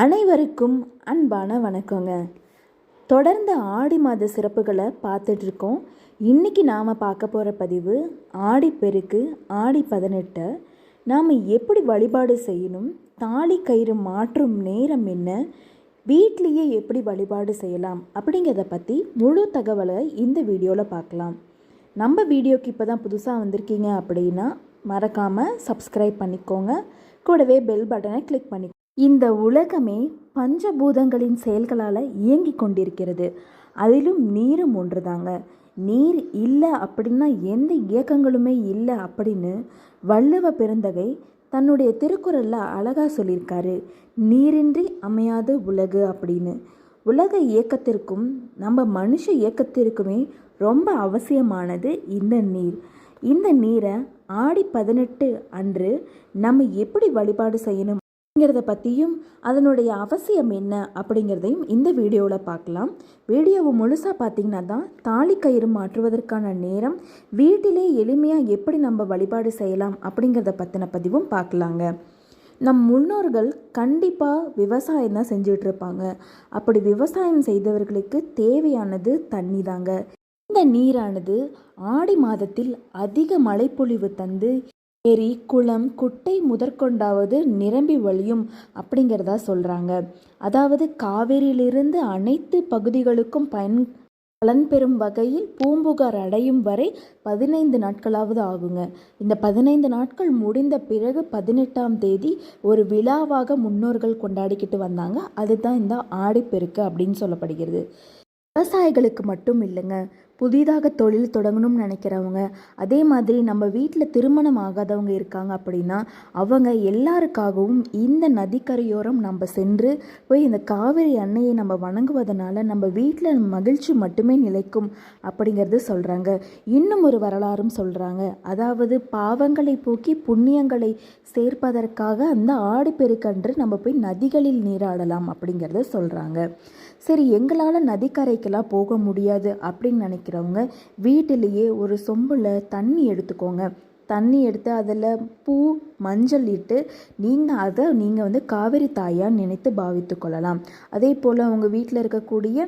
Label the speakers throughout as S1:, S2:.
S1: அனைவருக்கும் அன்பான வணக்கங்க. தொடர்ந்து ஆடி மாத சிறப்புகளை பார்த்துட்ருக்கோம். இன்றைக்கி நாம் பார்க்க போகிற பதிவு ஆடிப்பெருக்கு ஆடி பதினெட்டை. நாம் எப்படி வழிபாடு செய்யணும் தாலி கயிறு மாற்றும் நேரம் என்ன வீட்லேயே எப்படி வழிபாடு செய்யலாம் அப்படிங்கிறத பற்றி முழு தகவலை இந்த வீடியோவில் பார்க்கலாம். நம்ம வீடியோக்கு இப்போ தான் புதுசாக வந்திருக்கீங்க அப்படின்னா மறக்காமல் சப்ஸ்கிரைப் பண்ணிக்கோங்க. கூடவே பெல் பட்டனை கிளிக் பண்ணி இந்த உலகமே பஞ்சபூதங்களின் செயல்களால் இயங்கி கொண்டிருக்கிறது. அதிலும் நீரும் ஒன்றுதாங்க. நீர் இல்லை அப்படின்னா எந்த இயக்கங்களுமே இல்லை அப்படின்னு வள்ளுவ பெருந்தகை தன்னுடைய திருக்குறளில் அழகாக சொல்லியிருக்காரு. நீரின்றி அமையாது உலகு அப்படின்னு. உலக இயக்கத்திற்கும் நம்ம மனுஷ இயக்கத்திற்குமே ரொம்ப அவசியமானது இந்த நீர். இந்த நீரை ஆடி பதினெட்டு அன்று நம்ம எப்படி வழிபாடு செய்யணும்? அப்படிங்கிறத பற்றியும் அதனுடைய அவசியம் என்ன அப்படிங்கிறதையும் இந்த வீடியோவில் பார்க்கலாம். வீடியோவை முழுசாக பார்த்தீங்கன்னா தான் தாலி கயிறு மாற்றுவதற்கான நேரம் வீட்டிலே எளிமையாக எப்படி நம்ம வழிபாடு செய்யலாம் அப்படிங்கிறத பற்றின பதிவும் பார்க்கலாங்க. நம் முன்னோர்கள் கண்டிப்பாக விவசாயம் தான் செஞ்சுட்டு இருப்பாங்க. அப்படி விவசாயம் செய்தவர்களுக்கு தேவையானது தண்ணி தாங்க. இந்த நீரானது ஆடி மாதத்தில் அதிக மழைப்பொழிவு தந்து ஏரி குளம் குட்டை முதற்கொண்டாவது நிரம்பி வழியும் அப்படிங்கிறதா சொல்கிறாங்க அதாவது காவேரியிலிருந்து அனைத்து பகுதிகளுக்கும் பயன் பலன் பெறும் வகையில் பூம்புகார் அடையும் வரை பதினைந்து நாட்களாவது ஆகுங்க. இந்த பதினைந்து நாட்கள் முடிந்த பிறகு பதினெட்டாம் தேதி ஒரு விழாவாக முன்னோர்கள் கொண்டாடிக்கிட்டு வந்தாங்க. அதுதான் இந்த ஆடிப்பெருக்கு அப்படின்னு சொல்லப்படுகிறது. விவசாயிகளுக்கு மட்டும் இல்லைங்க. புதிதாக தொழில் தொடங்கணும்னு நினைக்கிறவங்க அதே மாதிரி நம்ம வீட்டில் திருமணம் ஆகாதவங்க இருக்காங்க அப்படின்னா அவங்க எல்லாருக்காகவும் இந்த நதிக்கரையோரம் நம்ம சென்று போய் இந்த காவிரி அன்னையை நம்ம வணங்குவதனால நம்ம வீட்டில் மகிழ்ச்சி மட்டுமே நிலைக்கும் அப்படிங்கிறது சொல்கிறாங்க இன்னும் ஒரு வரலாறும் சொல்கிறாங்க அதாவது பாவங்களை போக்கி புண்ணியங்களை சேர்ப்பதற்காக அந்த ஆடிப்பெருக்கன்று நம்ம போய் நதிகளில் நீராடலாம் அப்படிங்கிறத சொல்கிறாங்க சரி எங்களால் நதிக்கரைக்கெல்லாம் போக முடியாது அப்படின்னு நினைக்கிறவங்க வீட்டிலேயே ஒரு சொம்பில் தண்ணி எடுத்துக்கோங்க. தண்ணி எடுத்து அதில் பூ மஞ்சள் இட்டு நீங்கள் அதை நீங்கள் வந்து காவிரி தாயாக நினைத்து பாவித்து கொள்ளலாம். அதே போல் உங்கள் வீட்டில் இருக்கக்கூடிய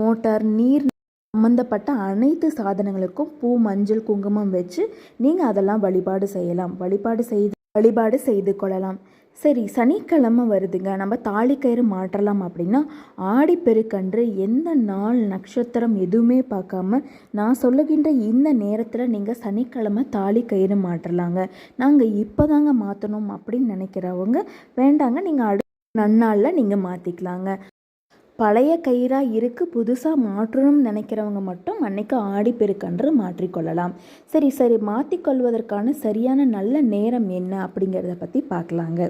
S1: மோட்டார் நீர் சம்மந்தப்பட்ட அனைத்து சாதனங்களுக்கும் பூ மஞ்சள் குங்குமம் வச்சு நீங்கள் அதெல்லாம் வழிபாடு செய்யலாம். வழிபாடு செய்து வழிபாடு செய்து கொள்ளலாம். சரி சனிக்கிழமை வருதுங்க. நம்ம தாலிக்கயிறு மாற்றலாம் அப்படின்னா ஆடிப்பெருக்கன்று எந்த நாள் நட்சத்திரம் எதுவுமே பார்க்காம நான் சொல்லுகின்ற இந்த நேரத்தில் நீங்கள் சனிக்கிழமை தாலிக்கயிறு மாற்றலாங்க. நாங்கள் இப்போ தாங்க மாற்றணும் அப்படின்னு நினைக்கிறவங்க வேண்டாங்க. நீங்கள் அடு நன்னாளில் நீங்கள் மாற்றிக்கலாங்க பழைய கயிறாக இருக்குது புதுசாக மாற்றணும்னு நினைக்கிறவங்க மட்டும் அன்னைக்கு ஆடிப்பெருக்கன்று மாற்றிக்கொள்ளலாம் சரி சரி மாற்றிக்கொள்வதற்கான சரியான நல்ல நேரம் என்ன அப்படிங்கிறத பற்றி பார்க்கலாங்க.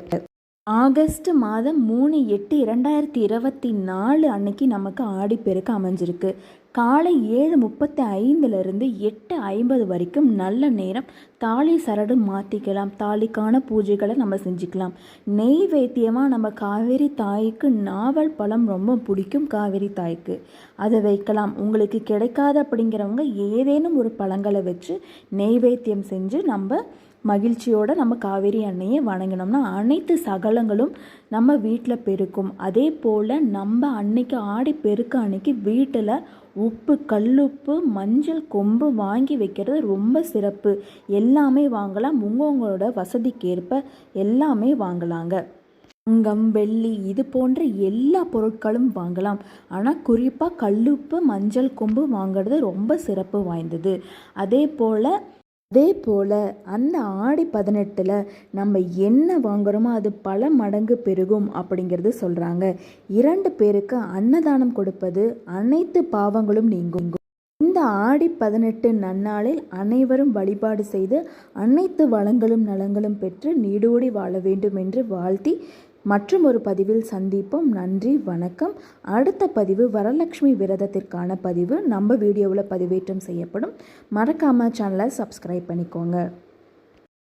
S1: ஆகஸ்ட் மாதம் மூணு எட்டு இரண்டாயிரத்தி இருபத்தி நாலு அன்னைக்கு நமக்கு ஆடிப்பெருக்கு அமைஞ்சிருக்கு. காலை ஏழு முப்பத்தி ஐந்துலேருந்து எட்டு ஐம்பது வரைக்கும் நல்ல நேரம் தாலி சரடு மாற்றிக்கலாம் தாலிக்கான பூஜைகளை நம்ம செஞ்சுக்கலாம். நெய்வேத்தியமாக நம்ம காவேரி தாய்க்கு நாவல் பழம் ரொம்ப பிடிக்கும் காவேரி தாய்க்கு. அதை வைக்கலாம். உங்களுக்கு கிடைக்காது அப்படிங்கிறவங்க ஏதேனும் ஒரு பழங்களை வச்சு நெய்வேத்தியம் செஞ்சு நம்ம மகிழ்ச்சியோடு நம்ம காவேரி அன்னையை வணங்கினோம்னா அனைத்து சகலங்களும் நம்ம வீட்டில் பெருக்கும். அதே போல் நம்ம அன்னைக்கு ஆடி பெருக்க அன்னைக்கு வீட்டில் உப்பு கல்லுப்பு மஞ்சள் கொம்பு வாங்கி வைக்கிறது ரொம்ப சிறப்பு. எல்லாமே வாங்கலாம். உங்கவங்களோட வசதிக்கேற்ப எல்லாமே வாங்கலாங்க. தங்கம் வெள்ளி இது போன்ற எல்லா பொருட்களும் வாங்கலாம். ஆனால் குறிப்பாக கல்லுப்பு மஞ்சள் கொம்பு வாங்கிறது ரொம்ப சிறப்பு வாய்ந்தது. அதே போல் அதே போல் அந்த ஆடி பதினெட்டில் நம்ம என்ன வாங்குகிறோமோ அது பல மடங்கு பெருகும் அப்படிங்கிறது சொல்கிறாங்க இரண்டு பேருக்கு அன்னதானம் கொடுப்பது அனைத்து பாவங்களும் நீங்கும். இந்த ஆடி பதினெட்டு நன்னாளில் அனைவரும் வழிபாடு செய்து அனைத்து வளங்களும் நலங்களும் பெற்று நீடோடி வாழ வேண்டும் என்று வாழ்த்தி மற்றும் ஒரு பதிவில் சந்திப்போம். நன்றி வணக்கம். அடுத்த பதிவு வரலட்சுமி விரதத்திற்கான பதிவு. நம்ம வீடியோவில் பதிவேற்றம் செய்யப்படும். மறக்காமல் சேனலை சப்ஸ்கிரைப் பண்ணிக்கோங்க.